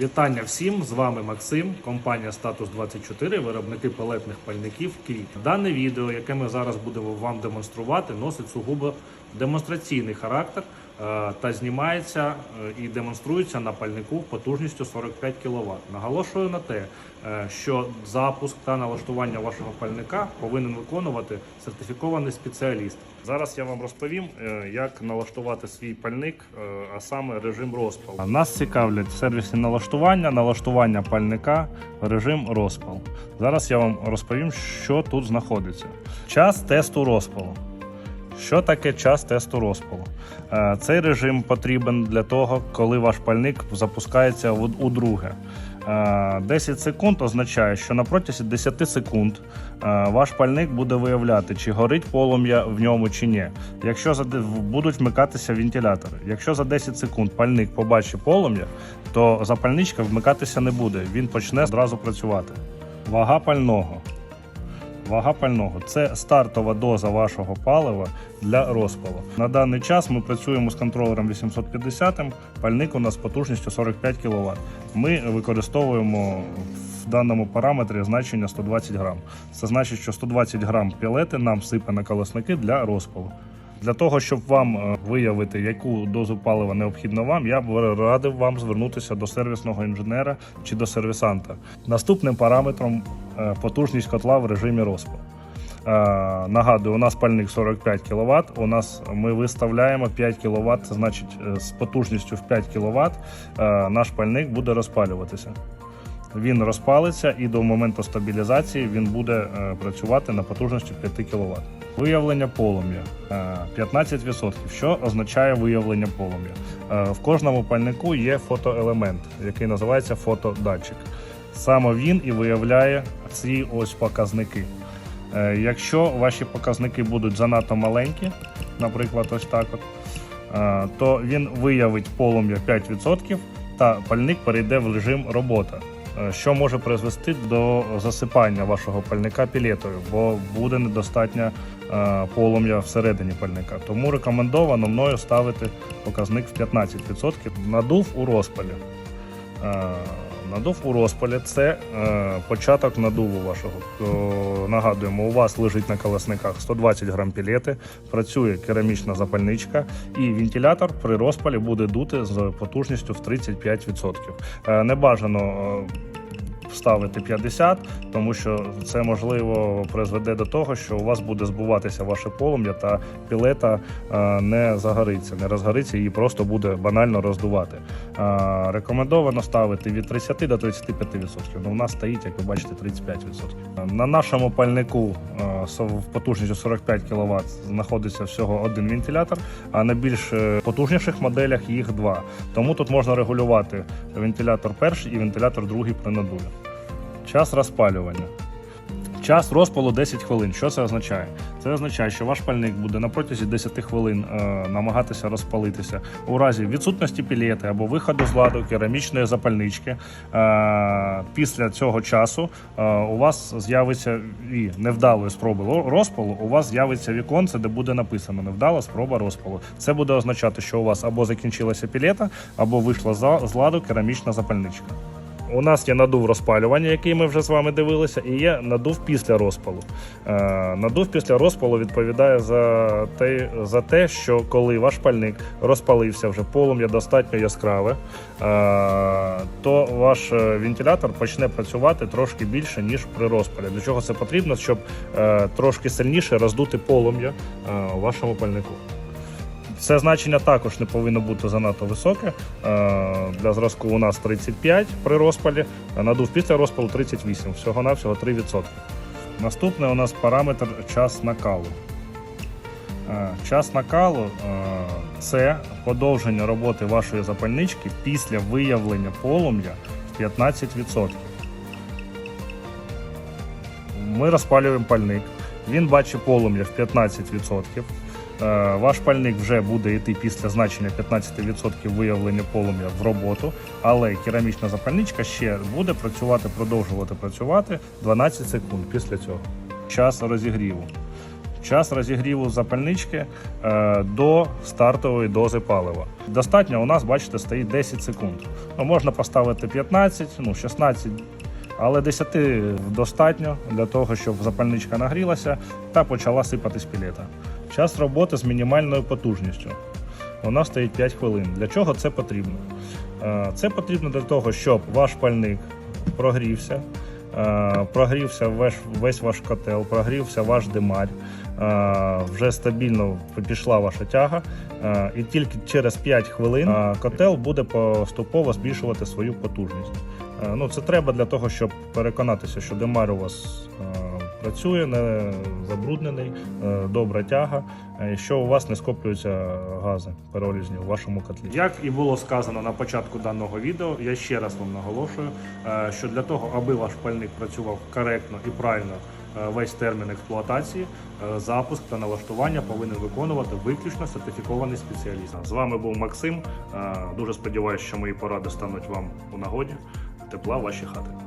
Вітання всім! З вами Максим, компанія Статус 24, виробники палетних пальників Кліп. Дане відео, яке ми зараз будемо вам демонструвати, носить сугубо демонстраційний характер та знімається е, і демонструється на пальнику потужністю 45 кВт. Наголошую на те, е, що запуск та налаштування вашого пальника повинен виконувати сертифікований спеціаліст. Зараз я вам розповім, е, як налаштувати свій пальник, е, а саме режим розпалу. Нас цікавлять сервісні налаштування, налаштування пальника, режим розпал. Зараз я вам розповім, що тут знаходиться. Час тесту розпалу. Що таке час тесту розпалу? Е, Цей режим потрібен для того, коли ваш пальник запускається у друге. Е, 10 секунд означає, що на протязі 10 секунд е, ваш пальник буде виявляти, чи горить полум'я в ньому чи ні. Якщо будуть вмикатися вентилятори. Якщо за 10 секунд пальник побачить полум'я, то запальничка вмикатися не буде. Він почне одразу працювати. Вага пального. Вага пального це стартова доза вашого палива для розпалу. На даний час ми працюємо з контролером 850. Пальник у нас потужністю 45 кВт. Ми використовуємо в даному параметрі значення 120 грам. Це значить, що 120 грам пілети нам всипе на колосники для розпалу. Для того, щоб вам е, виявити, яку дозу палива необхідно вам, я б радив вам звернутися до сервісного інженера чи до сервісанта. Наступним параметром потужність котла в режимі розпал. Е, Нагадую, у нас пальник 45 кВт. У нас ми виставляємо 5 кВт, значить е, з потужністю в 5 кВт наш пальник буде розпалюватися. Він розпалиться і до моменту стабілізації він буде е, працювати на потужності 5 кВт. Виявлення полум'я е, 15%. Що означає виявлення полум'я? Е, В кожному пальнику є фотоелемент, який називається фотодатчик. Саме він і виявляє ці ось показники. Е, Якщо ваші показники будуть занадто маленькі, наприклад, ось так, от, е, то він виявить полум'я 5% та пальник перейде в режим робота. е, Що може призвести до засипання вашого пальника пілетою, бо буде недостатньо полум'я всередині пальника. Тому рекомендовано мною ставити показник в 15%. Надув у розпалі. Надув у розпалі це е, початок надуву вашого. Е, нагадуємо, у вас лежить на колесниках 120 грам пілети, працює керамічна запальничка, і вентилятор при розпалі буде дути з потужністю в 35%. Е, не бажано е, ставити 50, тому що це можливо призведе до того, що у вас буде збуватися ваше полум'я та пілета е, не загориться, не розгориться, її просто буде банально роздувати. Е, Рекомендовано ставити від 30 до 35%. Ну, у нас стоїть, як ви бачите, 35%. На нашому пальнику е, з потужністю 45 кВт знаходиться всього один вентилятор, а на більш потужніших моделях їх два. Тому тут можна регулювати вентилятор перший і вентилятор другий при надуві. Час розпалювання. Час розпалу 10 хвилин. Що це означає? Це означає, що ваш пальник буде на протязі 10 хвилин е, намагатися розпалитися у разі відсутності пілети або виходу з ладу керамічної запальнички. Е, після цього часу е, у вас з'явиться і невдалої спроби розпалу. У вас з'явиться віконце, де буде написано невдала спроба розпалу. Це буде означати, що у вас або закінчилася пілета, або вийшла з ладу керамічна запальничка. У нас є надув розпалювання, який ми вже з вами дивилися, і є надув після розпалу. Е, надув після розпалу відповідає за те, за те, що коли ваш пальник розпалився, вже полум'я достатньо яскраве, е, то ваш е, вентилятор почне працювати трошки більше, ніж при розпалі. Для чого це потрібно? Щоб трошки сильніше роздути полум'я вашому пальнику. Це значення також не повинно бути занадто високе. Е, Для зразку у нас 35 при розпалі, надув після розпалу 38, всього-навсього 3%. Наступний у нас параметр час накалу. Е, Час накалу е, це подовження роботи вашої запальнички після виявлення полум'я в 15%. Ми розпалюємо пальник. Він бачить полум'я в 15%. Е, Ваш пальник вже буде йти після значення 15% виявлення полум'я в роботу, але керамічна запальничка ще буде працювати, продовжувати працювати 12 секунд після цього. Час розігріву. час розігріву запальнички е, до стартової дози палива. Достатньо у нас, бачите, стоїть 10 секунд. Ну, можна поставити 15, ну 16, але 10 достатньо для того, щоб запальничка нагрілася та почала сипатись пілета. Час роботи з мінімальною потужністю. Вона стоїть 5 хвилин. Для чого це потрібно? Е, Це потрібно для того, щоб ваш пальник прогрівся, е, прогрівся весь, ваш котел, прогрівся ваш димарь, е, вже стабільно пішла ваша тяга, і тільки через 5 хвилин котел буде поступово збільшувати свою потужність. Ну, це треба для того, щоб переконатися, що димар у вас працює, не забруднений, е, добра тяга, е, що у вас не скоплюються гази перелізні у вашому котлі. Як і було сказано на початку даного відео, я ще раз вам наголошую, е, що для того, аби ваш пальник працював коректно і правильно весь термін експлуатації, запуск та налаштування повинен виконувати виключно сертифікований спеціаліст. З вами був Максим. Дуже сподіваюся, що мої поради стануть вам у нагоді. Тепла ваші хати.